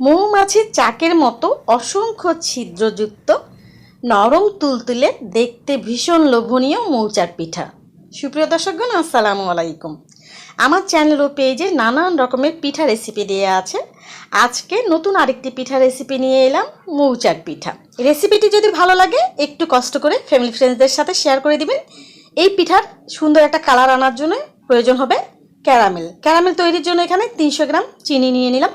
মৌমাছির চাকের মতো অসংখ্য ছিদ্রযুক্ত নরম তুলতুলে দেখতে ভীষণ লোভনীয় মৌচাক পিঠা। সুপ্রিয় দর্শকগণ, আসসালামু আলাইকুম। আমার চ্যানেল ও পেজে নানান রকমের পিঠা রেসিপি দেওয়া আছে। আজকে নতুন আরেকটি পিঠা রেসিপি নিয়ে এলাম মৌচাক পিঠা। রেসিপিটি যদি ভালো লাগে, একটু কষ্ট করে ফ্যামিলি ফ্রেন্ডসদের সাথে শেয়ার করে দিবেন। এই পিঠার সুন্দর একটা কালার আনার জন্য প্রয়োজন হবে ক্যারামেল ক্যারামেল তৈরির জন্য এখানে তিনশো গ্রাম চিনি নিয়ে নিলাম।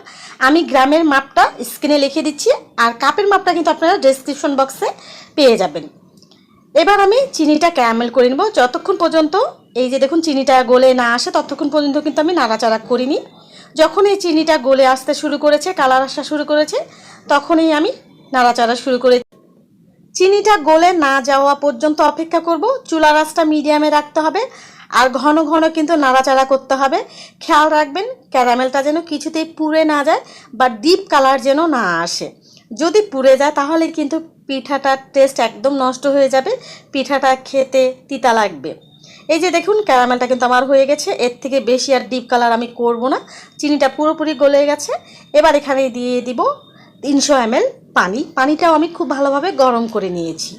আমি গ্রামের মাপটা স্ক্রিনে লিখে দিচ্ছি, আর কাপের মাপটা কিন্তু আপনারা ডেসক্রিপশন বক্সে পেয়ে যাবেন। এবার আমি চিনিটা ক্যারামেল করে নেব। যতক্ষণ পর্যন্ত এই যে দেখুন চিনিটা গলে না আসে, ততক্ষণ পর্যন্ত কিন্তু আমি নাড়াচাড়া করিনি। যখন এই চিনিটা গলে আসতে শুরু করেছে কালার আসা শুরু করেছে, তখনই আমি নাড়াচাড়া শুরু করে চিনিটা গলে না যাওয়া পর্যন্ত অপেক্ষা করব। চুলা রাসটা মিডিয়ামে রাখতে হবে। আর ঘন ঘন কিন্তু নাড়াচাড়া করতে হবে। খেয়াল রাখবেন, ক্যারামেলটা যেন কিছুতেই পুড়ে না যায় বা ডিপ কালার যেন না আসে। যদি পুড়ে যায়, তাহলে কিন্তু পিঠাটার টেস্ট একদম নষ্ট হয়ে যাবে। পিঠাটা খেতে তিতা লাগবে। এই যে দেখুন, ক্যারামেলটা কিন্তু আমার হয়ে গেছে। এর থেকে বেশি আর ডিপ কালার আমি করব না। চিনিটা পুরোপুরি গলে গেছে। এবার এখানে দিয়ে দিব তিনশো এমএল পানি। পানিটাও আমি খুব ভালোভাবে গরম করে নিয়েছি।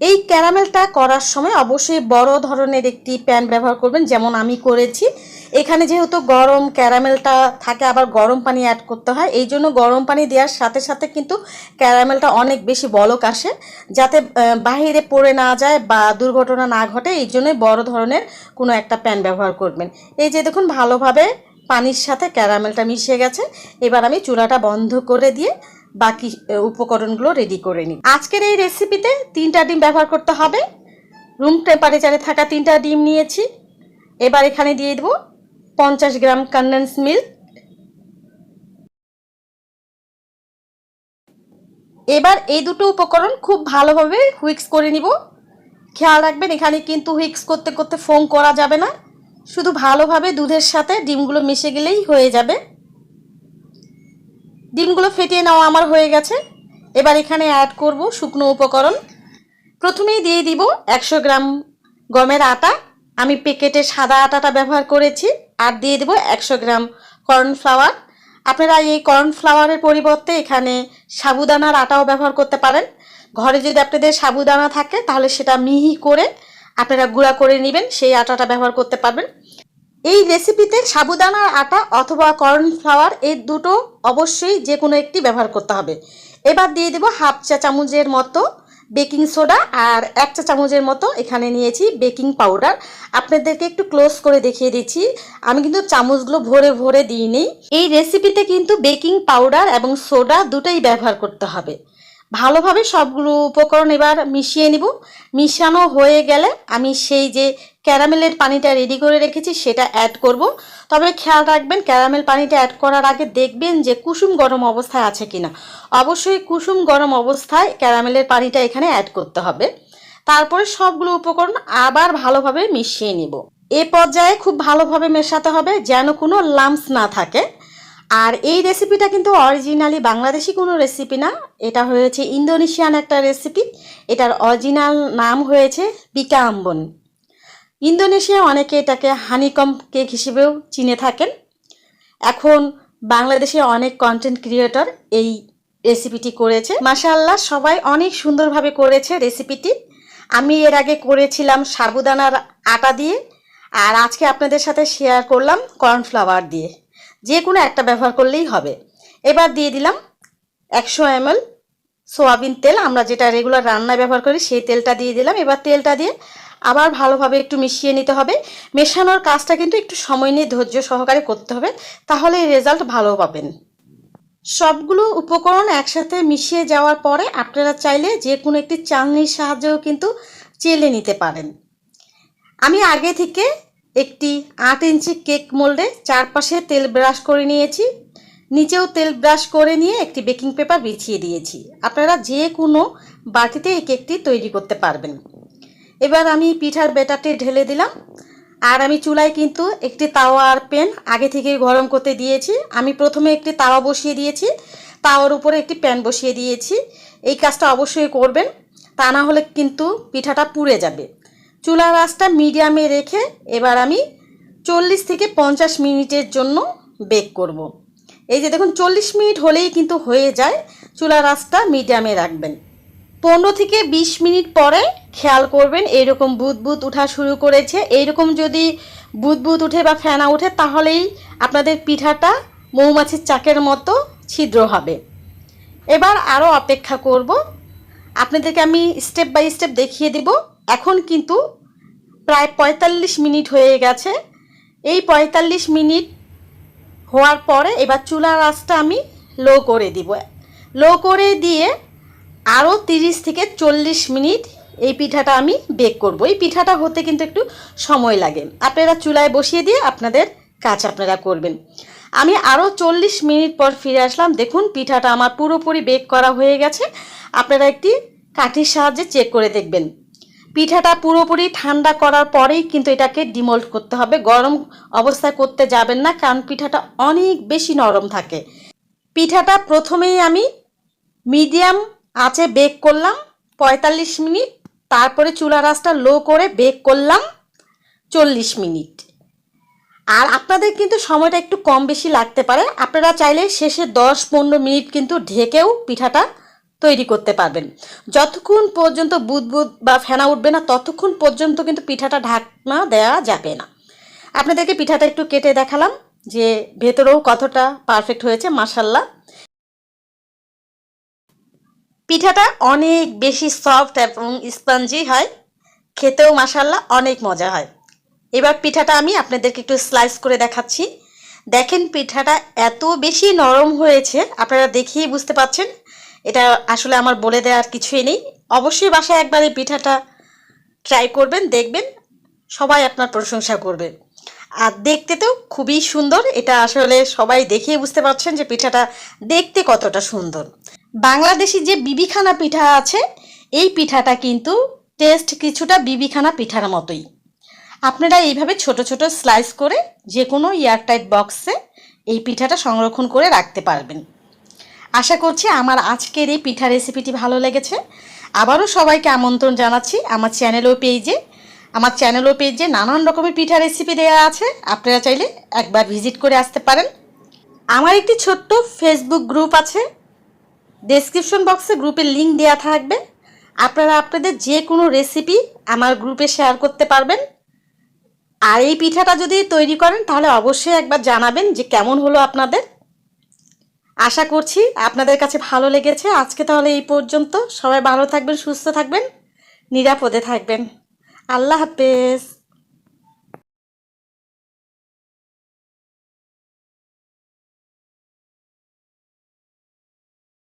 এই ক্যারামেলটা করার সময় অবশ্যই বড় ধরনের একটি প্যান ব্যবহার করবেন, যেমন আমি করেছি। এখানে যেহেতু গরম ক্যারামেলটা থাকে, আবার গরম পানি অ্যাড করতে হয়, এই জন্য গরম পানি দেওয়ার সাথে সাথে কিন্তু ক্যারামেলটা অনেক বেশি বলক আসে, যাতে বাহিরে পড়ে না যায় বা দুর্ঘটনা না ঘটে, এই জন্যই বড় ধরনের কোনো একটা প্যান ব্যবহার করবেন। এই যে দেখুন, ভালোভাবে পানির সাথে ক্যারামেলটা মিশে গেছে। এবার আমি চুলাটা বন্ধ করে দিয়ে বাকি উপকরণগুলো রেডি করে নিই আজকের এই রেসিপিতে তিনটা ডিম ব্যবহার করতে হবে। রুম টেম্পারেচারে থাকা তিনটা ডিম নিয়েছি। এবার এখানে দিয়ে দেবো পঞ্চাশ গ্রাম কন্ডেন্স মিল্ক এবার এই দুটো উপকরণ খুব ভালোভাবে হুইক্স করে নিব। খেয়াল রাখবেন, এখানে কিন্তু হুইক্স করতে করতে ফোম করা যাবে না। শুধু ভালোভাবে দুধের সাথে ডিমগুলো মিশে গেলেই হয়ে যাবে। ডিমগুলো ফেটিয়ে নেওয়া আমার হয়ে গেছে। এবার এখানে অ্যাড করব শুকনো উপকরণ। প্রথমেই দিয়ে দিব একশো গ্রাম গমের আটা। আমি প্যাকেটে সাদা আটাটা ব্যবহার করেছি। আর দিয়ে দেবো একশো গ্রাম কর্নফ্লাওয়ার আপনারা এই কর্নফ্লাওয়ারের পরিবর্তে এখানে সাবুদানার আটাও ব্যবহার করতে পারেন। ঘরে যদি আপনাদের সাবুদানা থাকে, তাহলে সেটা মিহি করে আপনারা গুঁড়া করে নেবেন। সেই আটাটা ব্যবহার করতে পারবেন। এই রেসিপিতে সাবুদানার আটা অথবা কর্নফ্লাওয়ার এই দুটো অবশ্যই যে কোনো একটি ব্যবহার করতে হবে। এবার দিয়ে দেবো হাফ চা চামচের মতো বেকিং সোডা আর এক চা চামচের মতো এখানে নিয়েছি বেকিং পাউডার আপনাদেরকে একটু ক্লোজ করে দেখিয়ে দিচ্ছি। আমি কিন্তু চামচগুলো ভরে ভরে দিইনি। এই রেসিপিতে কিন্তু বেকিং পাউডার এবং সোডা দুটোই ব্যবহার করতে হবে। ভালোভাবে সবগুলো উপকরণ এবার মিশিয়ে নিব। মিশানো হয়ে গেলে আমি সেই যে ক্যারামেলের পানিটা রেডি করে রেখেছি, সেটা অ্যাড করব। তবে খেয়াল রাখবেন, ক্যারামেল পানিটা অ্যাড করার আগে দেখবেন যে কুসুম গরম অবস্থায় আছে কিনা। অবশ্যই কুসুম গরম অবস্থায় ক্যারামেলের পানিটা এখানে অ্যাড করতে হবে। তারপরে সবগুলো উপকরণ আবার ভালোভাবে মিশিয়ে নিব। এ পর্যায়ে খুব ভালোভাবে মেশাতে হবে যেন কোনো লাম্পস না থাকে। আর এই রেসিপিটা কিন্তু অরিজিনালি বাংলাদেশি কোনো রেসিপি না, এটা হয়েছে ইন্দোনেশিয়ান একটা রেসিপি এটার অরিজিনাল নাম হয়েছে বিকা আম্বন। ইন্দোনেশিয়া অনেকে এটাকে হানিকম কেক হিসেবেও চিনে থাকেন। এখন বাংলাদেশে অনেক কন্টেন্ট ক্রিয়েটর এই রেসিপিটি করেছে। মাশাআল্লাহ, সবাই অনেক সুন্দরভাবে করেছে রেসিপিটি আমি এর আগে করেছিলাম সাবুদানার আটা দিয়ে, আর আজকে আপনাদের সাথে শেয়ার করলাম কর্নফ্লাওয়ার দিয়ে। যে কোনো একটা ব্যবহার করলেই হবে। এবার দিয়ে দিলাম একশো এমএল সোয়াবিন তেল। আমরা যেটা রেগুলার রান্নায় ব্যবহার করি, সেই তেলটা দিয়ে দিলাম। এবার তেলটা দিয়ে আবার ভালোভাবে একটু মিশিয়ে নিতে হবে। মেশানোর কাজটা কিন্তু একটু সময় নিয়ে ধৈর্য সহকারে করতে হবে, তাহলে রেজাল্ট ভালো পাবেন। সবগুলো উপকরণ একসাথে মিশিয়ে যাওয়ার পরে আপনারা চাইলে যে কোনো একটি চালনির সাহায্যেও কিন্তু চেলে নিতে পারেন। আমি আগে থেকে একটি আট ইঞ্চি কেক মোল্ডে চারপাশে তেল ব্রাশ করে নিয়েছি। নিচেও তেল ব্রাশ করে নিয়ে একটি বেকিং পেপার বিছিয়ে দিয়েছি। আপনারা যে কোনো বাটিতে এই কেকটি তৈরি করতে পারবেন। এবার আমি পিঠার বেটারটি ঢেলে দিলাম। আর আমি চুলায় কিন্তু একটি তাওয়া আর পেন আগে থেকে গরম করতে দিয়েছি। আমি প্রথমে একটি তাওয়া বসিয়ে দিয়েছি। তাওয়ার উপরে একটি প্যান বসিয়ে দিয়েছি। এই কাজটা অবশ্যই করবেন, তা না হলে কিন্তু পিঠাটা পুড়ে যাবে। চুলার আঁচটা মিডিয়ামে রেখে এবার আমি চল্লিশ থেকে পঞ্চাশ মিনিটের জন্য বেক করব। এই যে দেখুন, চল্লিশ মিনিট হলেই কিন্তু হয়ে যায়। চুলার আঁচটা মিডিয়ামে রাখবেন। পনেরো থেকে বিশ মিনিট পরে খেয়াল করবেন এইরকম বুদ বুদ উঠা শুরু করেছে। এইরকম যদি বুদ বুদ উঠে বা ফেনা উঠে, তাহলেই আপনাদের পিঠাটা মৌমাছির চাকের মতো ছিদ্র হবে। এবার আরও অপেক্ষা করব। আপনাদেরকে আমি স্টেপ বাই স্টেপ দেখিয়ে দেব। এখন কিন্তু প্রায় পঁয়তাল্লিশ মিনিট হয়ে গেছে। এই পঁয়তাল্লিশ মিনিট হওয়ার পরে এবার চুলার আঁচটা আমি লো করে দিব। লো করে দিয়ে আরও তিরিশ থেকে চল্লিশ মিনিট এই পিঠাটা আমি বেক করব। এই পিঠাটা হতে কিন্তু একটু সময় লাগে। আপনারা চুলায় বসিয়ে দিয়ে আপনাদের কাজ আপনারা করবেন। আমি আরও চল্লিশ মিনিট পর ফিরে আসলাম। দেখুন, পিঠাটা আমার পুরোপুরি বেক করা হয়ে গেছে। আপনারা একটি কাঠির সাহায্যে চেক করে দেখবেন। পিঠাটা পুরোপুরি ঠান্ডা করার পরেই কিন্তু এটাকে ডিমোল্ড করতে হবে। গরম অবস্থায় করতে যাবেন না, কারণ পিঠাটা অনেক বেশি নরম থাকে। পিঠাটা প্রথমেই আমি মিডিয়াম আঁচে বেক করলাম, পঁয়তাল্লিশ মিনিট। তারপরে চুলার আঁচটা লো করে বেক করলাম, চল্লিশ মিনিট। আর আপনাদের কিন্তু সময়টা একটু কম বেশি লাগতে পারে। আপনারা চাইলে শেষে দশ পনেরো মিনিট কিন্তু ঢেকেও পিঠাটা তৈরি করতে পারবেন। যতক্ষণ পর্যন্ত বুদবুদ বা ফেনা উঠবে না, ততক্ষণ পর্যন্ত কিন্তু পিঠাটা ঢাকনা দেওয়া যাবে না। আপনাদেরকে পিঠাটা একটু কেটে দেখালাম যে ভেতরেও কতটা পারফেক্ট হয়েছে মাসাল্লাহ পিঠাটা অনেক বেশি সফট এবং স্পঞ্জি হয়। খেতেও মাসাল্লাহ অনেক মজা হয়। এবার পিঠাটা আমি আপনাদেরকে একটু স্লাইস করে দেখাচ্ছি। দেখেন পিঠাটা এত বেশি নরম হয়েছে, আপনারা দেখিয়ে বুঝতে পাচ্ছেন। এটা আসলে আমার বলে দেওয়ার কিছুই নেই। অবশ্যই বাসায় একবার এই পিঠাটা ট্রাই করবেন, দেখবেন, সবাই আপনার প্রশংসা করবে। আর দেখতে তো খুবই সুন্দর, এটা আসলে সবাই দেখিয়ে বুঝতে পারছেন যে পিঠাটা দেখতে কতটা সুন্দর। বাংলাদেশি যে বিবিখানা পিঠা আছে, এই পিঠাটা কিন্তু টেস্ট কিছুটা বিবিখানা পিঠার মতোই। আপনারা এইভাবে ছোট ছোট স্লাইস করে যে কোনো এয়ারটাইট বক্সে এই পিঠাটা সংরক্ষণ করে রাখতে পারবেন। আশা করছি আমার আজকের এই পিঠা রেসিপিটি ভালো লেগেছে। আবারও সবাইকে আমন্ত্রণ জানাচ্ছি আমার চ্যানেল ও পেজে আমার চ্যানেল ও পেজে নানান রকমের পিঠা রেসিপি দেওয়া আছে। আপনারা চাইলে একবার ভিজিট করে আসতে পারেন। আমার একটি ছোট্ট ফেসবুক গ্রুপ আছে। ডেসক্রিপশন বক্সে গ্রুপের লিঙ্ক দেওয়া থাকবে। আপনারা আপনাদের যে কোনো রেসিপি আমার গ্রুপে শেয়ার করতে পারবেন। আর এই পিঠাটা যদি তৈরি করেন, তাহলে অবশ্যই একবার জানাবেন যে কেমন হলো আপনাদের। আশা করছি আপনাদের কাছে ভালো লেগেছে। আজকে তাহলে এই পর্যন্ত। সবাই ভালো থাকবেন, সুস্থ থাকবেন, নিরাপদে থাকবেন। আল্লাহ হাফেজ।